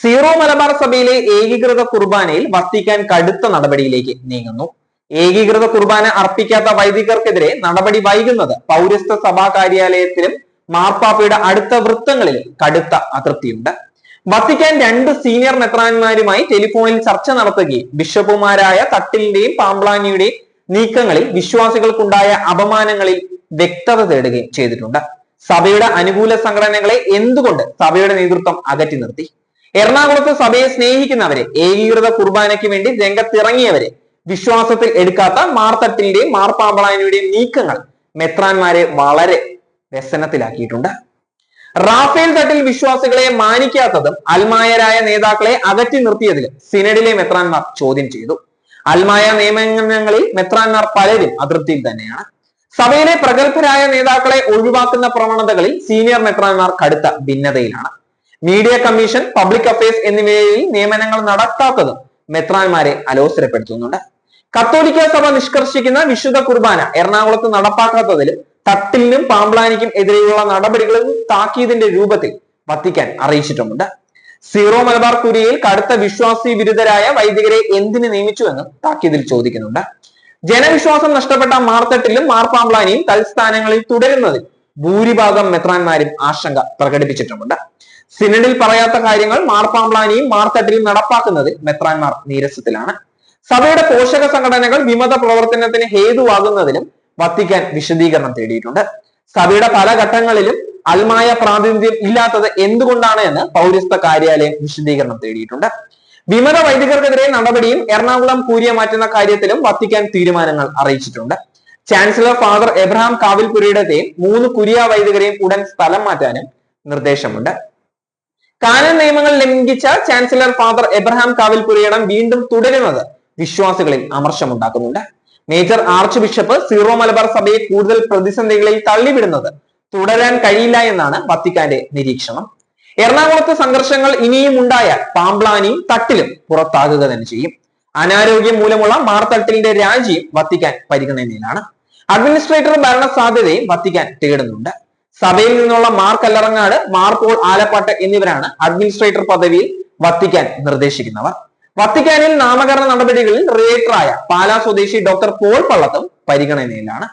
Zero Malabar സഭയിലെ ഏകീകൃത കുർബാനയിൽ വത്തിക്കാൻ കടുത്ത നടപടിയിലേക്ക് നീങ്ങുന്നു. ഏകീകൃത കുർബാന അർപ്പിക്കാത്ത വൈദികർക്കെതിരെ നടപടി വൈകുന്നത് പൗരസ്ത്യ സഭാ കാര്യാലയത്തിലും മാർപ്പാപ്പയുടെ അടുത്ത വൃത്തങ്ങളിൽ കടുത്ത അതൃപ്തിയുണ്ട്. വത്തിക്കാൻ രണ്ട് സീനിയർ മെത്രാന്മാരുമായി ടെലിഫോണിൽ ചർച്ച നടത്തുകയും ബിഷപ്പുമാരായ തട്ടിലിന്റെയും പാമ്പ്ലാനിയുടെയും നീക്കങ്ങളിൽ വിശ്വാസികൾക്കുണ്ടായ അപമാനങ്ങളിൽ വ്യക്തത തേടുകയും ചെയ്തിട്ടുണ്ട്. സഭയുടെ അനുകൂല സംഘടനകളെ എന്തുകൊണ്ട് സഭയുടെ നേതൃത്വം അകറ്റി നിർത്തി? എറണാകുളത്ത് സഭയെ സ്നേഹിക്കുന്നവരെ ഏകീകൃത കുർബാനയ്ക്ക് വേണ്ടി രംഗത്തിറങ്ങിയവരെ വിശ്വാസത്തിൽ എടുക്കാത്ത മാർത്തട്ടിന്റെയും മാർപ്പാമ്പളാനിയുടെയും നീക്കങ്ങൾ മെത്രാന്മാരെ വളരെ വ്യസനത്തിലാക്കിയിട്ടുണ്ട്. റാഫേൽ തട്ടിൽ വിശ്വാസികളെ മാനിക്കാത്തതും അൽമായരായ നേതാക്കളെ അകറ്റി നിർത്തിയതിലും സിനഡിലെ മെത്രാന്മാർ ചോദ്യം ചെയ്തു. അൽമായ നിയമങ്ങളിൽ മെത്രാന്മാർ പലരും അതൃപ്തിയിൽ തന്നെയാണ്. സഭയിലെ പ്രഗത്ഭരായ നേതാക്കളെ ഒഴിവാക്കുന്ന പ്രവണതകളിൽ സീനിയർ മെത്രാന്മാർ കടുത്ത ഭിന്നതയിലാണ്. മീഡിയ കമ്മീഷൻ പബ്ലിക് അഫയേഴ്സ് എന്നിവയിൽ നിയമനങ്ങൾ നടത്താത്തതും മെത്രാന്മാരെ അലോസരപ്പെടുത്തുന്നുണ്ട്. കത്തോലിക്ക സഭ നിഷ്കർഷിക്കുന്ന വിശുദ്ധ കുർബാന എറണാകുളത്ത് നടപ്പാക്കാത്തതിലും തട്ടിലിനും പാമ്പ്ലാനിക്കും എതിരെയുള്ള നടപടികളും താക്കീതിന്റെ രൂപത്തിൽ വത്തിക്കാൻ അറിയിച്ചിട്ടുമുണ്ട്. സീറോ മലബാർ കുരിയയിൽ കടുത്ത വിശ്വാസി വിരുദ്ധരായ വൈദികരെ എന്തിന് നിയമിച്ചുവെന്നും താക്കീതിൽ ചോദിക്കുന്നുണ്ട്. ജനവിശ്വാസം നഷ്ടപ്പെട്ട മാർത്തട്ടിലും മാർപ്പാമ്പ്ലാനിയും തൽസ്ഥാനങ്ങളിൽ തുടരുന്നതിൽ ഭൂരിഭാഗം മെത്രാന്മാരും ആശങ്ക പ്രകടിപ്പിച്ചിട്ടുമുണ്ട്. സിനഡിൽ പറയാത്ത കാര്യങ്ങൾ മാർപ്പാമ്പ്ലാനിയും മാർത്തട്ടിലും നടപ്പാക്കുന്നത് മെത്രാൻമാർ നീരസത്തിലാണ്. സഭയുടെ പോഷക സംഘടനകൾ വിമത പ്രവർത്തനത്തിന് ഹേതുവാകുന്നതിലും വത്തിക്കാൻ വിശദീകരണം തേടിയിട്ടുണ്ട്. സഭയുടെ പല ഘട്ടങ്ങളിലും അൽമായ പ്രാതിനിധ്യം ഇല്ലാത്തത് എന്തുകൊണ്ടാണ് എന്ന് പൗരസ്ത കാര്യാലയം വിശദീകരണം തേടിയിട്ടുണ്ട്. വിമത വൈദികർക്കെതിരെ നടപടിയും എറണാകുളം കൂരിയ മാറ്റുന്ന കാര്യത്തിലും വത്തിക്കാൻ തീരുമാനങ്ങൾ അറിയിച്ചിട്ടുണ്ട്. ചാൻസലർ ഫാദർ എബ്രഹാം കാവിൽപുരയുടെയും മൂന്ന് കുരിയ വൈദികരെയും ഉടൻ സ്ഥലം മാറ്റാനും നിർദ്ദേശമുണ്ട്. കാനൻ നിയമങ്ങൾ ലംഘിച്ച ചാൻസലർ ഫാദർ എബ്രഹാം കാവിൽ പുരയിടം വീണ്ടും തുടരുന്നത് വിശ്വാസികളിൽ അമർഷമുണ്ടാക്കുന്നുണ്ട്. Major arch bishop Syro Malabar സഭയെ കൂടുതൽ പ്രതിസന്ധികളിൽ തള്ളിവിടുന്നത് തുടരാൻ കഴിയില്ല എന്നാണ് വത്തിക്കാന്റെ നിരീക്ഷണം. എറണാകുളത്ത് സംഘർഷങ്ങൾ ഇനിയും ഉണ്ടായാൽ പാമ്പ്ലാനിയും തട്ടിലും പുറത്താകുക തന്നെ ചെയ്യും. അനാരോഗ്യം മൂലമുള്ള മാർത്തട്ടിലിന്റെ രാജിയും വത്തിക്കാൻ പരിഗണനയിലാണ്. അഡ്മിനിസ്ട്രേറ്റർ ഭരണ സാധ്യതയും വത്തിക്കാൻ തേടുന്നുണ്ട്. സഭയിൽ നിന്നുള്ള മാർ കല്ലറങ്ങാട് മാർ ആലപ്പാട്ട് എന്നിവരാണ് അഡ്മിനിസ്ട്രേറ്റർ പദവിയിൽ വത്തിക്കാൻ നിർദ്ദേശിക്കുന്നവർ. വത്തിക്കാനിൽ നാമകരണ നടപടികളിൽ റിലേറ്ററായ പാലാ സ്വദേശി ഡോക്ടർ പോൾ പള്ളത്തും പരിഗണനയിലാണ്.